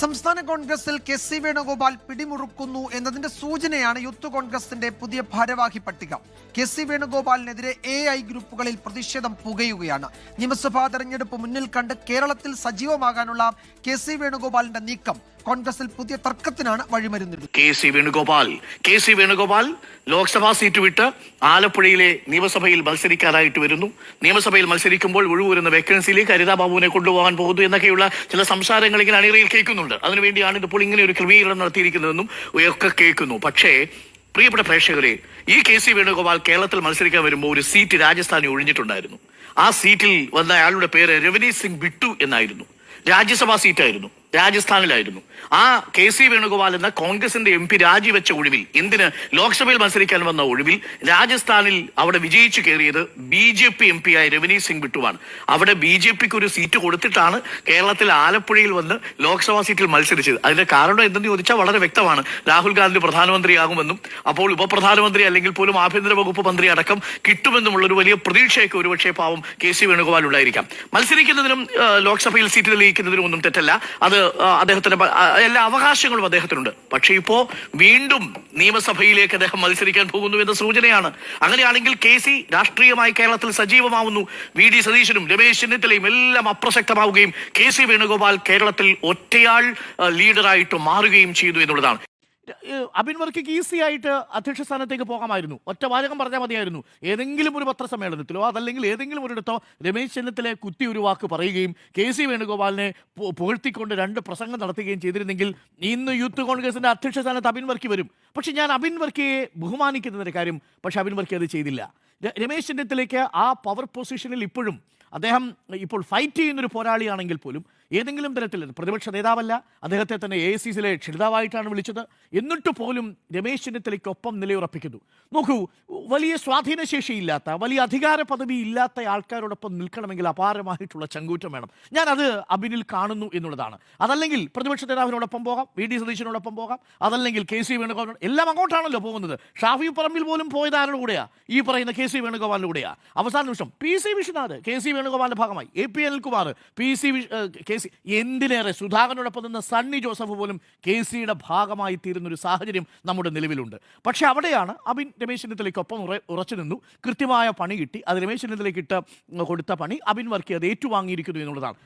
സംസ്ഥാന കോൺഗ്രസിൽ K C Venugopal പിടിമുറുക്കുന്നു എന്നതിന്റെ സൂചനയാണ് യൂത്ത് കോൺഗ്രസിന്റെ പുതിയ ഭാരവാഹി പട്ടിക. കെ സി വേണുഗോപാലിനെതിരെ എ ഐ ഗ്രൂപ്പുകളിൽ പ്രതിഷേധം പുകയുകയാണ്. നിയമസഭാ തെരഞ്ഞെടുപ്പ് മുന്നിൽ കണ്ട് കേരളത്തിൽ സജീവമാകാനുള്ള കെ സി വേണുഗോപാലിന്റെ നീക്കം കോൺഗ്രസിൽ പുതിയ തർക്കത്തിനാണ് വഴിമരുന്നത് K C Venugopal K C Venugopal Lok Sabha seat വിട്ട് ആലപ്പുഴയിലെ നിയമസഭയിൽ മത്സരിക്കാനായിട്ട് വരുന്നു. നിയമസഭയിൽ മത്സരിക്കുമ്പോൾ ഒഴിവുവരുന്ന വേക്കൻസിയിലേക്ക് ഹരിതാ ബാബുവിനെ കൊണ്ടുപോകാൻ പോകുന്നു എന്നൊക്കെയുള്ള ചില സംസാരങ്ങൾ ഇങ്ങനെ അണിയറയിൽ കേൾക്കുന്നുണ്ട്. അതിനുവേണ്ടിയാണ് ഇതിപ്പോൾ ഇങ്ങനെ ഒരു ക്രമീകരണം നടത്തിയിരിക്കുന്നതെന്നും ഒക്കെ കേൾക്കുന്നു. പക്ഷേ പ്രിയപ്പെട്ട പ്രേക്ഷകരെ ഈ കെ സി വേണുഗോപാൽ കേരളത്തിൽ മത്സരിക്കാൻ വരുമ്പോൾ ഒരു സീറ്റ് രാജസ്ഥാനിൽ ഒഴിഞ്ഞിട്ടുണ്ടായിരുന്നു. ആ സീറ്റിൽ വന്ന അയാളുടെ പേര് രവനീത് സിംഗ് ബിട്ടു എന്നായിരുന്നു. രാജ്യസഭാ സീറ്റായിരുന്നു. രാജസ്ഥാനിലായിരുന്നു. ആ കെ സി വേണുഗോപാൽ എന്ന കോൺഗ്രസിന്റെ എം പി രാജിവെച്ച ഒഴിവിൽ എന്തിന് ലോക്സഭയിൽ മത്സരിക്കാൻ വന്ന ഒഴിവിൽ രാജസ്ഥാനിൽ അവിടെ വിജയിച്ചു കയറിയത് B J P M P ആയ രവനീത് സിംഗ് ബിട്ടുവാണ് അവിടെ ബി ജെ പിക്ക് ഒരു സീറ്റ് കൊടുത്തിട്ടാണ് കേരളത്തിൽ ആലപ്പുഴയിൽ വന്ന് ലോക്സഭാ സീറ്റിൽ മത്സരിച്ചത്. അതിന്റെ കാരണം എന്തെന്ന് ചോദിച്ചാൽ വളരെ വ്യക്തമാണ്. രാഹുൽ ഗാന്ധി പ്രധാനമന്ത്രിയാകുമെന്നും അപ്പോൾ ഉപപ്രധാനമന്ത്രി അല്ലെങ്കിൽ പോലും ആഭ്യന്തര വകുപ്പ് മന്ത്രി അടക്കം കിട്ടുമെന്നുമുള്ള ഒരു വലിയ പ്രതീക്ഷയൊക്കെ ഒരുപക്ഷെ പാവം കെ സി വേണുഗോപാൽ ഉണ്ടായിരിക്കാം. മത്സരിക്കുന്നതിനും ലോക്സഭയിൽ സീറ്റ് തെളിയിക്കുന്നതിനും ഒന്നും തെറ്റല്ല. അത് ആ, അദ്ദേഹത്തിന് എല്ലാ അവകാശങ്ങളും അദ്ദേഹത്തിനുണ്ട്. പക്ഷേ ഇപ്പോ വീണ്ടും നിയമസഭയിലേക്ക് അദ്ദേഹം മത്സരിക്കാൻ പോകുന്നു എന്ന സൂചനയാണ്. അങ്ങനെയാണെങ്കിൽ കെ സി രാഷ്ട്രീയമായി കേരളത്തിൽ സജീവമാവുന്നു. വി ഡി സതീശനും രമേശ് ചെന്നിത്തലയും എല്ലാം അപ്രസക്തമാവുകയും കെ സി വേണുഗോപാൽ കേരളത്തിൽ ഒറ്റയാൾ ലീഡറായിട്ട് മാറുകയും ചെയ്തു എന്നുള്ളതാണ്. അബിൻ വർക്കിക്ക് ഈസി ആയിട്ട് അധ്യക്ഷ സ്ഥാനത്തേക്ക് പോകാമായിരുന്നു. ഒറ്റ വാചകം പറഞ്ഞാൽ മതിയായിരുന്നു. ഏതെങ്കിലും ഒരു പത്രസമ്മേളനത്തിലോ അതല്ലെങ്കിൽ ഏതെങ്കിലും ഒരിടത്തോ രമേശ് ചെന്നിത്തല കുത്തി ഒരു വാക്ക് പറയുകയും കെ സി വേണുഗോപാലിനെ പുകഴ്ത്തിക്കൊണ്ട് രണ്ട് പ്രസംഗം നടത്തുകയും ചെയ്തിരുന്നെങ്കിൽ ഇന്ന് യൂത്ത് കോൺഗ്രസിന്റെ അധ്യക്ഷ സ്ഥാനത്ത് അബിൻ വർക്കി വരും. പക്ഷെ ഞാൻ അബിൻ വർക്കിയെ ബഹുമാനിക്കുന്നതിന്റെ കാര്യം പക്ഷെ അബിൻ വർക്കി അത് ചെയ്തില്ല. രമേശ് ചെന്നിത്തലയ്ക്ക് ആ പവർ പൊസിഷനിൽ ഇപ്പോഴും അദ്ദേഹം ഇപ്പോൾ ഫൈറ്റ് ചെയ്യുന്നൊരു പോരാളിയാണെങ്കിൽ പോലും ഏതെങ്കിലും തരത്തിൽ പ്രതിപക്ഷ നേതാവല്ല അദ്ദേഹത്തെ തന്നെ എ സി സിയിലെ ക്ഷണിതാവായിട്ടാണ് വിളിച്ചത്. എന്നിട്ട് പോലും രമേശ് ചെന്നിത്തലയ്ക്കൊപ്പം നിലയുറപ്പിക്കുന്നു. നോക്കൂ വലിയ സ്വാധീനശേഷിയില്ലാത്ത വലിയ അധികാര പദവി ഇല്ലാത്ത ആൾക്കാരോടൊപ്പം നിൽക്കണമെങ്കിൽ അപാരമായിട്ടുള്ള ചങ്കൂറ്റം വേണം. ഞാൻ അത് അബിനിൽ കാണുന്നു എന്നുള്ളതാണ്. അതല്ലെങ്കിൽ പ്രതിപക്ഷ നേതാവിനോടൊപ്പം പോകാം വി ഡി സതീശനോടൊപ്പം പോകാം അതല്ലെങ്കിൽ കെ സി വേണുഗോപാൽ എല്ലാം അങ്ങോട്ടാണല്ലോ പോകുന്നത്. ഷാഫി പറമ്പിൽ പോലും പോയത് ആരുടെ ഈ പറയുന്ന കെ സി വേണുഗോപാലിലൂടെയാണ് അവസാന നിമിഷം P C Vishwanath K C വേണുഗോപാലിന്റെ ഭാഗമായി. A P Anilkumar P C K C എന്തിനേറെ സുധാകരനോടൊപ്പം നിന്ന സണ്ണി ജോസഫ് പോലും കെ സിയുടെ ഭാഗമായി തീരുന്നൊരു സാഹചര്യം നമ്മുടെ നിലവിലുണ്ട്. പക്ഷേ അവിടെയാണ് അബിൻ രമേശ് ചെന്നിത്തലയ്ക്കൊപ്പം ഉറ ഉറച്ചു നിന്നു. കൃത്യമായ പണി കിട്ടി. അത് രമേശ് ചെന്നിത്തലയ്ക്ക് ഇട്ട് കൊടുത്ത പണി അബിൻ വർക്കി അത് ഏറ്റുവാങ്ങിയിരിക്കുന്നു എന്നുള്ളതാണ്.